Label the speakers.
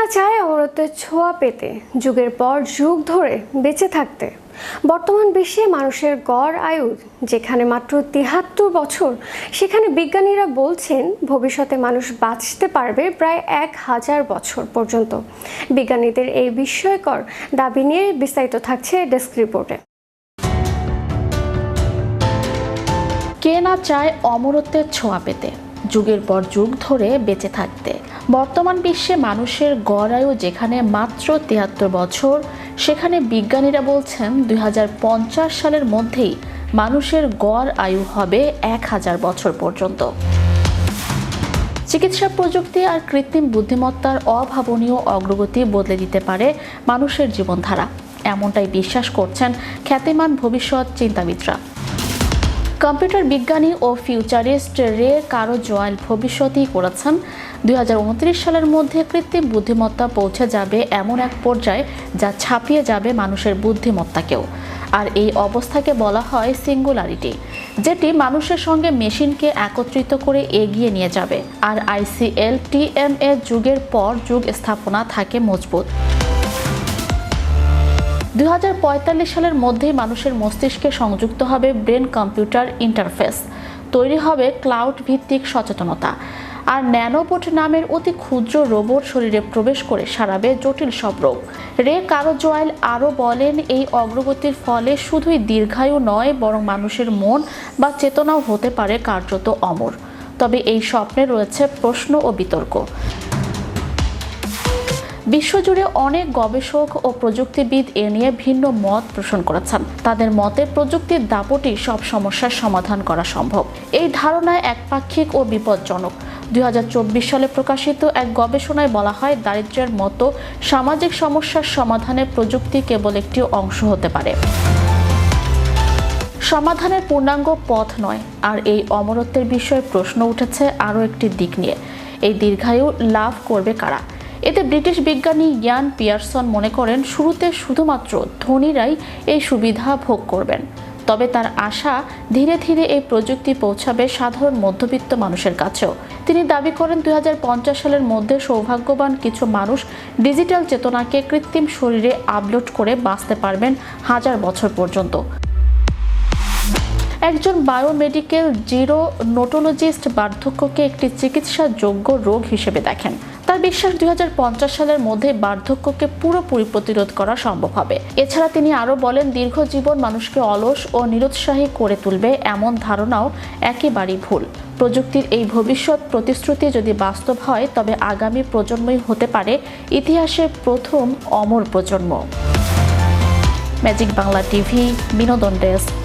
Speaker 1: না চায় অমরত্বের ছোঁয়া পেতে, যুগের পর যুগ ধরে বেঁচে থাকতে। বর্তমান বিশ্বে মানুষের গড় আয়ু, যেখানে মাত্র তিহাত্তর বছর, সেখানে বিজ্ঞানীরা বলছেন ভবিষ্যতে মানুষ বাঁচতে পারবে প্রায় এক হাজার বছর পর্যন্ত। বিজ্ঞানীদের এই বিস্ময়কর দাবি নিয়ে বিস্তারিত থাকছে ডেস্ক রিপোর্টে।
Speaker 2: কে না চায় অমরত্বের ছোঁয়া পেতে? যুগের পর যুগ ধরে বেঁচে থাকতে। বর্তমান বিশ্বে মানুষের গড় আয়ু যেখানে মাত্র তিয়াত্তর বছর, সেখানে বিজ্ঞানীরা বলছেন দুই হাজার পঞ্চাশ সালের মধ্যেই মানুষের গড় আয়ু হবে এক হাজার বছর পর্যন্ত। চিকিৎসা প্রযুক্তি আর কৃত্রিম বুদ্ধিমত্তার অভাবনীয় অগ্রগতি বদলে দিতে পারে মানুষের জীবনধারা। এমনটাই বিশ্বাস করছেন খ্যাতিমান ভবিষ্যৎ চিন্তাবিদরা। কম্পিউটার বিজ্ঞানী ও ফিউচারিস্ট রে কারও জোয়াল ভবিষ্যতই করেছেন। দুই হাজার উনত্রিশ সালের মধ্যে কৃত্রিম বুদ্ধিমত্তা পৌঁছে যাবে এমন এক পর্যায়ে যা ছাপিয়ে যাবে মানুষের বুদ্ধিমত্তাকেও। আর এই অবস্থাকে বলা হয় সিঙ্গুলারিটি, যেটি মানুষের সঙ্গে মেশিনকে একত্রিত করে এগিয়ে নিয়ে যাবে। আর আইসিএল টিএমএ যুগের পর যুগ স্থাপনা থাকে মজবুত। দুই হাজার পঁয়তাল্লিশ সালের মধ্যেই মানুষের মস্তিষ্কে সংযুক্ত হবে ব্রেন কম্পিউটার ইন্টারফেস। তৈরি হবে ক্লাউড ভিত্তিক সচেতনতা। আর ন্যানোবোট নামের অতি ক্ষুদ্র রোবট শরীরে প্রবেশ করে সারাবে জটিল সব রোগ। রে কারও জয়েল আরও বলেন, এই অগ্রগতির ফলে শুধুই দীর্ঘায়ু নয়, বরং মানুষের মন বা চেতনাও হতে পারে কার্যত অমর। তবে এই স্বপ্নে রয়েছে প্রশ্ন ও বিতর্ক। বিশ্বজুড়ে অনেক গবেষক ও প্রযুক্তিবিদ এ নিয়ে ভিন্ন মত পোষণ করেছেন। তাদের মতে প্রযুক্তির দাপটই সব সমস্যার সমাধান করা সম্ভব। এই ধারণায় একপাক্ষিক ও বিপজ্জনক। দুই সালে প্রকাশিত এক গবেষণায় বলা হয়, দারিদ্র্যের মতো সামাজিক সমস্যার সমাধানে প্রযুক্তি কেবল একটি অংশ হতে পারে। সমাধানের পূর্ণাঙ্গ পথ নয়, আর এই অমরত্বের বিষয়ে প্রশ্ন উঠেছে আরও একটি দিক নিয়ে। এই দীর্ঘায়ু লাভ করবে কারা? এতে ব্রিটিশ বিজ্ঞানী ইয়ান পিয়ারসন মনে করেন, শুরুতে শুধুমাত্র ধনীরাই এই সুবিধা ভোগ করবেন। তবে তার আশা ধীরে ধীরে এই প্রযুক্তি পৌঁছাবে সাধারণ মধ্যবিত্ত মানুষের কাছেও। তিনি দাবি করেন, দুই হাজার পঞ্চাশ সালের মধ্যে সৌভাগ্যবান কিছু মানুষ ডিজিটাল চেতনাকে কৃত্রিম শরীরে আপলোড করে বাঁচতে পারবেন হাজার বছর পর্যন্ত। একজন বায়োমেডিকেল জিরো নোটোলজিস্ট বার্ধক্যকে একটি চিকিৎসাযোগ্য রোগ হিসেবে দেখেন। তার বিশ্বাস দু হাজার পঞ্চাশ সালের মধ্যে বার্ধক্যকে পুরোপুরি প্রতিরোধ করা সম্ভব হবে। এছাড়া তিনি আরও বলেন, দীর্ঘ জীবন মানুষকে অলস ও নিরুৎসাহী করে তুলবে এমন ধারণাও একেবারেই ভুল। প্রযুক্তির এই ভবিষ্যৎ প্রতিশ্রুতি যদি বাস্তব হয়, তবে আগামী প্রজন্মই হতে পারে ইতিহাসের প্রথম অমর প্রজন্ম। ম্যাজিক বাংলা টিভি, বিনোদন ডেস্ক।